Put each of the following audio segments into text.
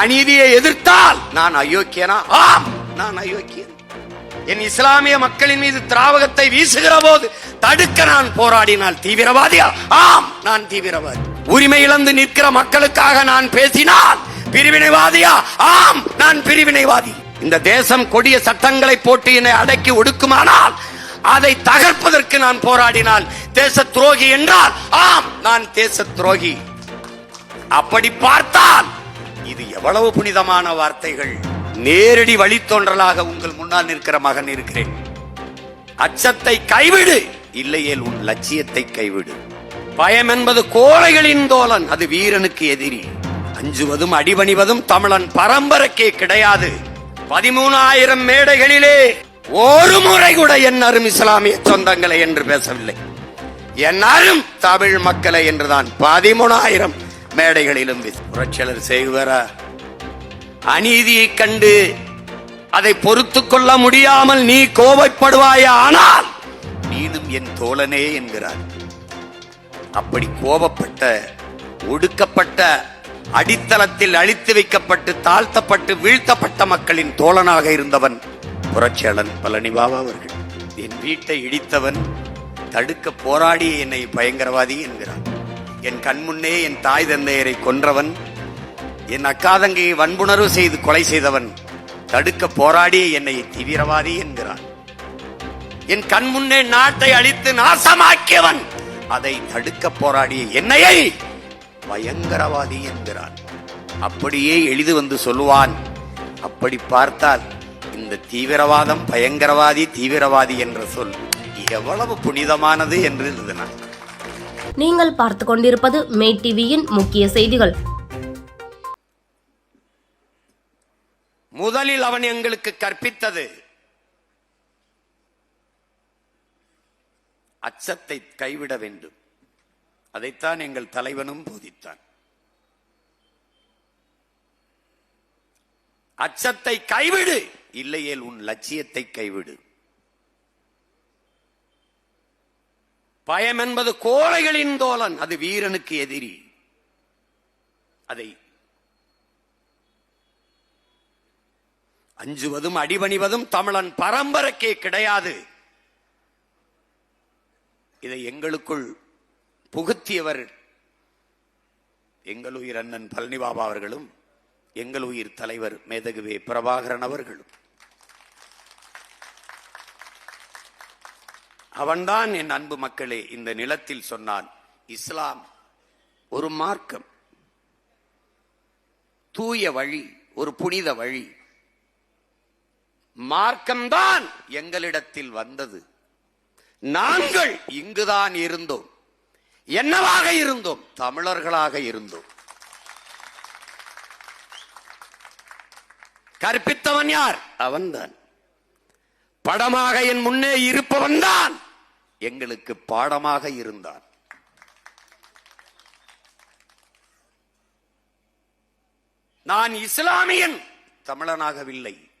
அநீதியை எதிர்த்தால் நான் அயோக்கியனா? ஆம் நான் அயோக்கியன். என் இஸ்லாமிய மக்களின் மீது திராவகத்தை வீசுகிற போது தடுக்க நான் போராடினால் தீவிரவாதியா? ஆம் நான் தீவிரவாதி. உரிமை இழந்து நிற்கிற மக்களுக்காக நான் பேசினால் பிரிவினைவாதியா? ஆம் நான் பிரிவினைவாதி. இந்த தேசம் கொடிய சட்டங்களை போட்டு என்னை அடக்கி ஒடுக்குமானால் அதை தகர்ப்பதற்கு நான் போராடினால் தேச துரோகி என்றால் ஆம் நான் தேச துரோகி. அப்படி பார்த்தால் எவ்வளவு புனிதமான வார்த்தைகள். நேரடி வழித்தோன்றலாக உங்கள் முன்னால் நிற்கிற மகன் இருக்கிறேன். அச்சத்தை கைவிடு. இல்லையேல் உன் லட்சியத்தை கைவிடு. பயம் என்பது கோழைகளின் தோழன் அது வீரனுக்கு எதிரி. அஞ்சுவதும் அடிபணிவதும் தமிழன் பரம்பரைக்கே கிடையாது. பதிமூணாயிரம் மேடைகளிலே ஒரு முறை கூட என் அரும் இஸ்லாமிய சொந்தங்களை என்று பேசவில்லை. என் அரும் தமிழ் மக்களை என்றுதான் பதிமூணாயிரம் மேடைகளிலும் புரட்சியாளர் செய்வாரா? அநீதியை கண்டு அதை பொறுத்து கொள்ள முடியாமல் நீ கோபப்படுவாயா? ஆனால் நீனும் என் தோழனே என்கிறார். அப்படி கோபப்பட்ட ஒடுக்கப்பட்ட அடித்தளத்தில் அழித்து வைக்கப்பட்டு தாழ்த்தப்பட்டு வீழ்த்தப்பட்ட மக்களின் தோழனாக இருந்தவன் புரட்சியாளன் பழனிபாபா அவர்கள். என் வீட்டை இடித்தவன் தடுக்க போராடி என்னை பயங்கரவாதி என்கிறான் என் கண்முன்னே என் தாய் தந்தையரை கொன்றவன் என் அக்காதங்கையை வன்புணர்வு செய்து கொலை செய்தவன் தடுக்க போராடி என்னை தீவிரவாதி என்கிறான். என் கண் முன்னே நாட்டை அழித்து நாசமாக்கியவன் அதை தடுக்க போராடிய என்னையை பயங்கரவாதி என்கிறான். அப்படியே எளிது வந்து சொல்லுவான். அப்படி பார்த்தால் இந்த தீவிரவாதம் பயங்கரவாதி தீவிரவாதி என்ற சொல் எவ்வளவு புனிதமானது என்று எழுதினான். நீங்கள் பார்த்து கொண்டிருப்பது மே டிவியின் முக்கிய செய்திகள். முதலில் அவன் எங்களுக்கு கற்பித்தது. அச்சத்தை கைவிட வேண்டும். அதைத்தான் எங்கள் தலைவனும் போதித்தான். அச்சத்தை கைவிடு. இல்லையேல் உன் லட்சியத்தை கைவிடு. பயம் என்பது கோழைகளின் தோழன். அது வீரனுக்கு எதிரி. அதை அஞ்சுவதும் அடிபணிவதும் தமிழன் பரம்பரைக்கே கிடையாது. இதை எங்களுக்குள் புகுத்தியவர் எங்கள் உயிர் அண்ணன் பழனிபாபா அவர்களும் எங்கள் உயிர் தலைவர் மேதகுவே பிரபாகரன் அவர்களும். அவன்தான் என் அன்பு மக்களே இந்த நிலத்தில் சொன்னான் இஸ்லாம் ஒரு மார்க்கம். தூய வழி ஒரு புனித வழி. மார்க்கம்தான். எங்களிடத்தில் வந்தது. நாங்கள் இங்குதான் இருந்தோம். என்னவாக இருந்தோம்? தமிழர்களாக இருந்தோம். கற்பித்தவன் யார்? அவன்தான். படமாக என் முன்னே இருப்பவன் தான் எங்களுக்கு பாடமாக இருந்தான். நான் இஸ்லாமியன். தமிழனாகவில்லை.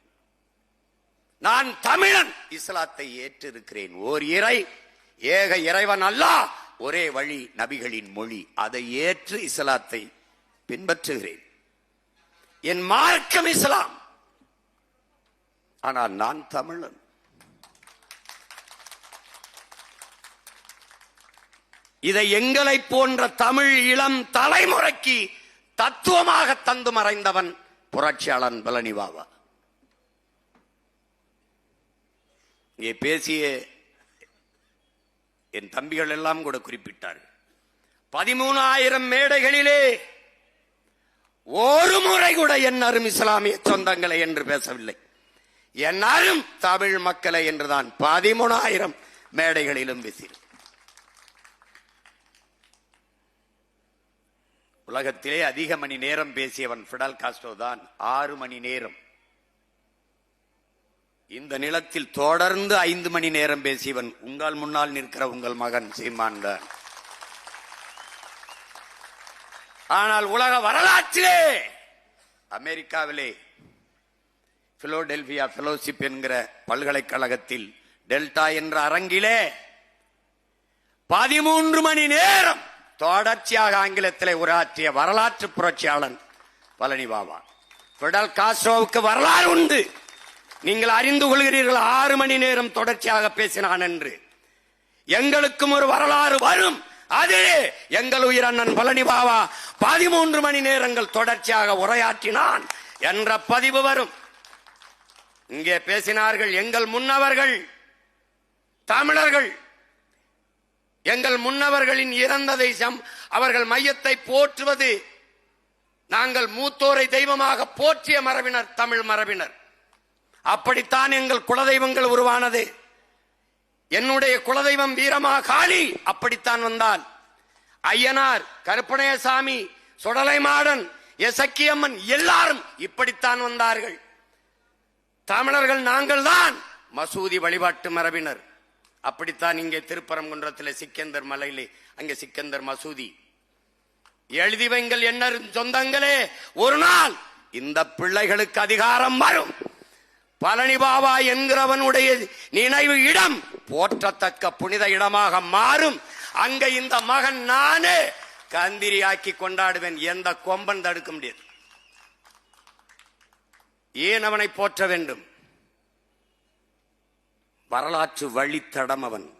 நான் தமிழன். இஸ்லாத்தை ஏற்றிருக்கிறேன். ஓர் இறை ஏக இறைவன் அல்ல. ஒரே வழி நபிகளின் மொழி. அதை ஏற்று இஸ்லாத்தை பின்பற்றுகிறேன். என் மார்க்கம் இஸ்லாம். ஆனால் நான் தமிழன். இதை எங்களை போன்ற தமிழ் இளம் தலைமுறைக்கு தத்துவமாக தந்து மறைந்தவன் புரட்சியாளன் பழனிவாவா. பேசிய என் தம்பிகள் எல்லாம் கூட குறிப்பிட்டார் பதிமூணாயிரம் மேடைகளிலே ஒரு முறை கூட என் அரும் இஸ்லாமிய சொந்தங்களை என்று பேசவில்லை. என் அரும் தமிழ் மக்களை என்றுதான் பதிமூணாயிரம் மேடைகளிலும் பேசினேன் உலகத்திலே அதிக மணி நேரம் பேசியவன் ஃபிடல் காஸ்டோ தான் ஆறு மணி நேரம். இந்த நிலத்தில் தொடர்ந்து ஐந்து மணி நேரம் பேசியவன் உங்கள் முன்னால் நிற்கிற உங்கள் மகன் சீமான் தான் ஆனால் உலக வரலாற்றிலே அமெரிக்காவிலே பிலோடெல்பியா ஃபெலோஷிப் என்கிற பல்கலைக்கழகத்தில் டெல்டா என்ற அரங்கிலே பதிமூன்று மணி நேரம் தொடர்ச்சியாக ஆங்கிலத்திலே உரையாற்றிய வரலாற்று புரட்சியாளன் பழனி பாபா. பிடல் காஸ்ட்ரோவுக்கு வரலாறு உண்டு. நீங்கள் அறிந்து கொள்கிறீர்கள் ஆறு மணி நேரம் தொடர்ச்சியாக பேசினான் என்று. எங்களுக்கும் ஒரு வரலாறு வரும். அது எங்கள் உயிர் அண்ணன் பழனி பாபா பதிமூன்று மணி நேரங்கள் தொடர்ச்சியாக உரையாற்றினான் என்ற பதிவு வரும். இங்கே பேசினார்கள் எங்கள் முன்னவர்கள் தமிழர்கள். எங்கள் முன்னவர்களின் இறந்த தேசம் அவர்கள் மையத்தை போற்றுவது. நாங்கள் மூத்தோரை தெய்வமாக போற்றிய மரபினர் தமிழ் மரபினர். அப்படித்தான் எங்கள் குலதெய்வங்கள் உருவானது. என்னுடைய குலதெய்வம் வீரமா காளி அப்படித்தான் வந்தால் ஐயனார் கருப்பணையசாமி சுடலை மாடன் எசக்கியம்மன் எல்லாரும் இப்படித்தான் வந்தார்கள். தமிழர்கள் நாங்கள் தான் மசூதி வழிபாட்டு மரபினர். அப்படித்தான் இங்கே திருப்பரங்குன்றத்தில் சிக்கந்தர் மலையிலே அங்கே சிக்கந்தர் மசூதி. எழுதி வைங்கள் என்ன சொந்தங்களே ஒரு நாள் இந்த பிள்ளைகளுக்கு அதிகாரம் வரும். பழனி பாபா என்கிறவனுடைய நினைவு இடம் போற்றத்தக்க புனித இடமாக மாறும். அங்க இந்த மகன் நானே கந்திரியாக்கி கொண்டாடுவேன். எந்த கொம்பன் தடுக்க முடியாது. ஏன் அவனை போற்ற வேண்டும்? வரலாற்று வழித்தடம் அவன்.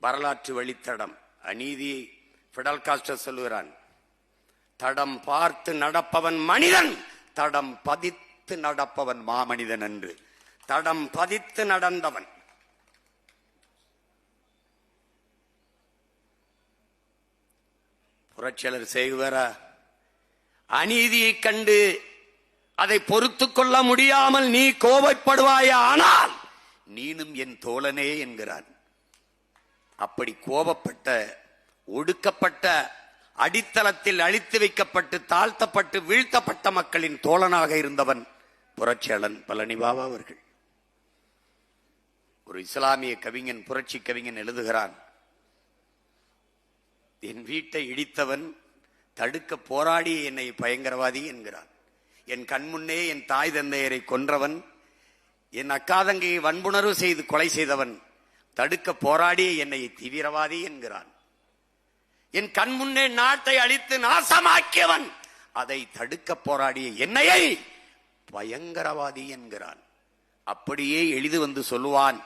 வரலாற்று வழித்தடம். அநீதி பிடல் காஸ்டர் சொல்லுகிறான். தடம் பார்த்து நடப்பவன் மனிதன் தடம் பதித்து நடப்பவன் மாமனிதன் என்று. தடம் பதித்து நடந்தவன். புரட்சியாளர் செய்வரா அநீதியை கண்டு அதை பொறுத்து கொள்ள முடியாமல் நீ கோபப்படுவாயா ஆனால் நீனும் என் தோழனே என்கிறான். அப்படி கோபப்பட்ட ஒடுக்கப்பட்ட அடித்தளத்தில் அழித்து வைக்கப்பட்டு தாழ்த்தப்பட்டு வீழ்த்தப்பட்ட மக்களின் தோழனாக இருந்தவன் புரட்சியாளன் பழனிபாபா அவர்கள். ஒரு இஸ்லாமிய கவிஞன் புரட்சி கவிஞன் எழுதுகிறான் என் வீட்டை இடித்தவன் தடுக்க போராடி என்னை பயங்கரவாதி என்கிறான். என் கண்முன்னே என் தாய் தந்தையரை கொன்றவன் என் அக்காதங்கையை வன்புணர்வு செய்து கொலை செய்தவன் தடுக்க போராடி என்னை தீவிரவாதி என்கிறான். என் கண் முன்னே நாட்டை அழித்து நாசமாக்கியவன். அதை தடுக்க போராடிய என்னையை பயங்கரவாதி என்கிறான். அப்படியே எளிது வந்து சொல்லுவான்.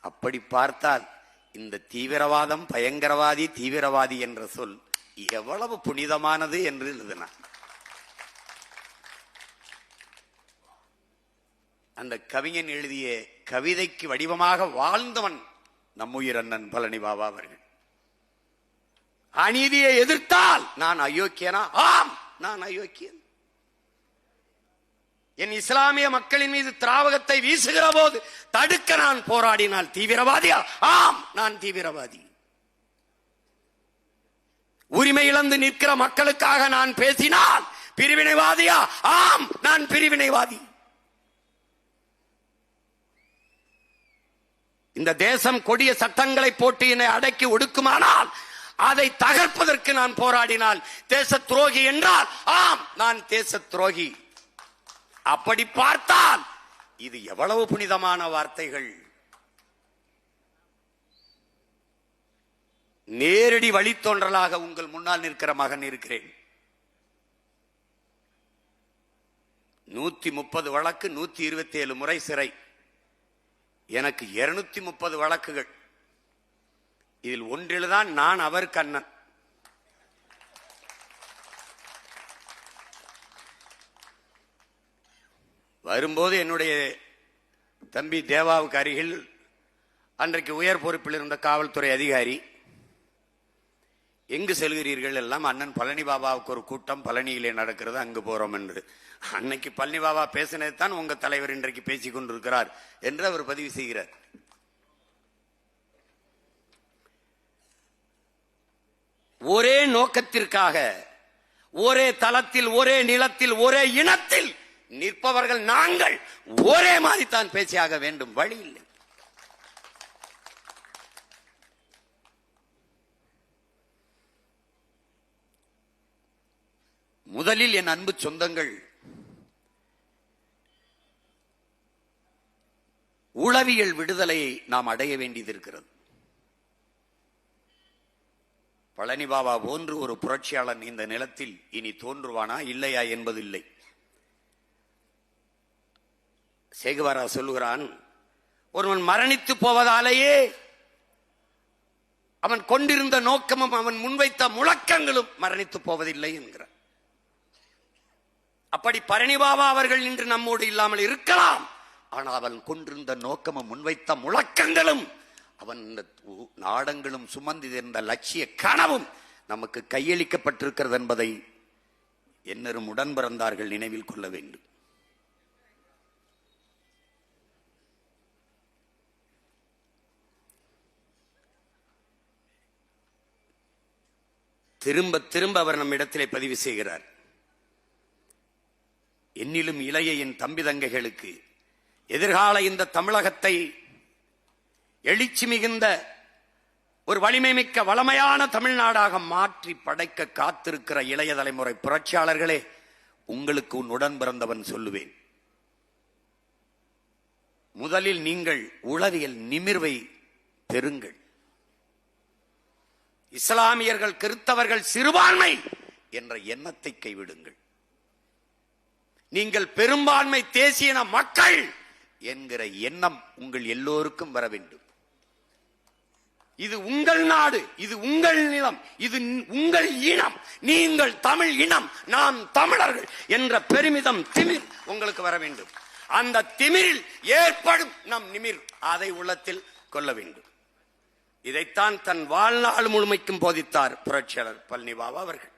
அப்படி பார்த்தால் இந்த தீவிரவாதம் பயங்கரவாதி தீவிரவாதி என்ற சொல் எவ்வளவு புனிதமானது என்று எழுதினான். அந்த கவிஞன் எழுதிய கவிதைக்கு வடிவமாக வாழ்ந்தவன் நம்முயிர் அண்ணன் பழனி பாபா அவர்கள். அநீதியை எதிர்த்தால் நான் அயோக்கியனா? ஆம் நான் அயோக்கியன். என் இஸ்லாமிய மக்களின் மீது திராவகத்தை வீசுகிற போது தடுக்க நான் போராடினால் தீவிரவாதியா? ஆம் நான் தீவிரவாதி. உரிமை இழந்து நிற்கிற மக்களுக்காக நான் பேசினால் பிரிவினைவாதியா? ஆம் நான் பிரிவினைவாதி. இந்த தேசம் கொடிய சட்டங்களை போட்டு என்னை அடக்கி ஒடுக்குமானால் அதை தகர்ப்பதற்கு நான் போராடினால் தேச துரோகி என்றால் ஆம் நான் தேச துரோகி அப்படி பார்த்தால் இது எவ்வளவு புனிதமான வார்த்தைகள். நேரடி வழித்தோன்றலாக உங்கள் முன்னால் நிற்கிற மகன் இருக்கிறேன். நூத்தி முப்பது வழக்கு நூத்தி இருபத்தி ஏழு முறை சிறை. எனக்கு இருநூத்தி முப்பது வழக்குகள். இதில் ஒன்றில்தான் நான் அவர் கண்ணன். வரும்போது என்னுடைய தம்பி தேவாவுக்கு அருகில் அன்றைக்கு உயர் பொறுப்பில் இருந்த காவல்துறை அதிகாரி எங்கு செல்கிறீர்கள்? எல்லாம் அண்ணன் பழனி பாபாவுக்கு ஒரு கூட்டம் பழனியிலே நடக்கிறது அங்கு போறோம் என்று. அன்னைக்கு பழனி பாபா பேசினது தான் உங்க தலைவர் இன்றைக்கு பேசிக் கொண்டிருக்கிறார் என்று அவர் பதிவு செய்கிறார். ஒரே நோக்கத்திற்காக ஒரே தளத்தில் ஒரே நிலத்தில் ஒரே இனத்தில் நிற்பவர்கள் நாங்கள் ஒரே மாதிரி தான் பேசியாக வேண்டும். வழி இல்லை. முதலில் என் அன்பு சொந்தங்கள் உளவியல் விடுதலையை நாம் அடைய வேண்டியது இருக்கிறது. பழனி பாபா போன்று ஒரு புரட்சியாளன் இந்த நிலத்தில் இனி தோன்றுவானா இல்லையா என்பதில்லை. சேகுவாரா சொல்லுகிறான் ஒருவன் மரணித்து போவதாலேயே அவன் கொண்டிருந்த நோக்கமும் அவன் முன்வைத்த முழக்கங்களும் மரணித்து போவதில்லை என்கிறார். அப்படி பழனி பாபா அவர்கள் இன்று நம்மோடு இல்லாமல் இருக்கலாம் ஆனால் அவன் கொண்டிருந்த நோக்கமும் முன்வைத்த முழக்கங்களும் அவன் இந்த நாடங்களும் சுமந்திருந்த லட்சிய கனவும் நமக்கு கையளிக்கப்பட்டிருக்கிறது என்பதை என்னரும் உடன் பிறந்தார்கள் நினைவில் கொள்ள வேண்டும். திரும்ப திரும்ப அவர் நம் இடத்திலே பதிவு செய்கிறார். என்னிலும் இளைய என் தம்பி தங்கைகளுக்கு எதிர்கால இந்த தமிழகத்தை எழுச்சி மிகுந்த ஒரு வலிமை மிக்க வளமையான தமிழ்நாடாக மாற்றி படைக்க காத்திருக்கிற இளைய தலைமுறை புரட்சியாளர்களே உங்களுக்கு உன் உடன் பிறந்தவன் சொல்லுவேன். முதலில் நீங்கள் உளவியல் நிமிர்வை பெறுங்கள். இஸ்லாமியர்கள் கிறித்தவர்கள் சிறுபான்மை என்ற எண்ணத்தை கைவிடுங்கள். நீங்கள் பெரும்பான்மை தேசியன மக்கள் என்கிற எண்ணம் உங்கள் எல்லோருக்கும் வர வேண்டும். இது உங்கள் நாடு இது உங்கள் நிலம் இது உங்கள் இனம் நீங்கள் தமிழ் இனம் நாம் தமிழர்கள் என்ற பெருமிதம் திமிர் உங்களுக்கு வர வேண்டும். அந்த திமிரில் ஏற்படும் நம் நிமிர் அதை உள்ளத்தில் கொள்ள வேண்டும். இதைத்தான் தன் வாழ்நாள் முழுமைக்கும் போதித்தார் புரட்சியாளர் பழனி பாபா அவர்கள்.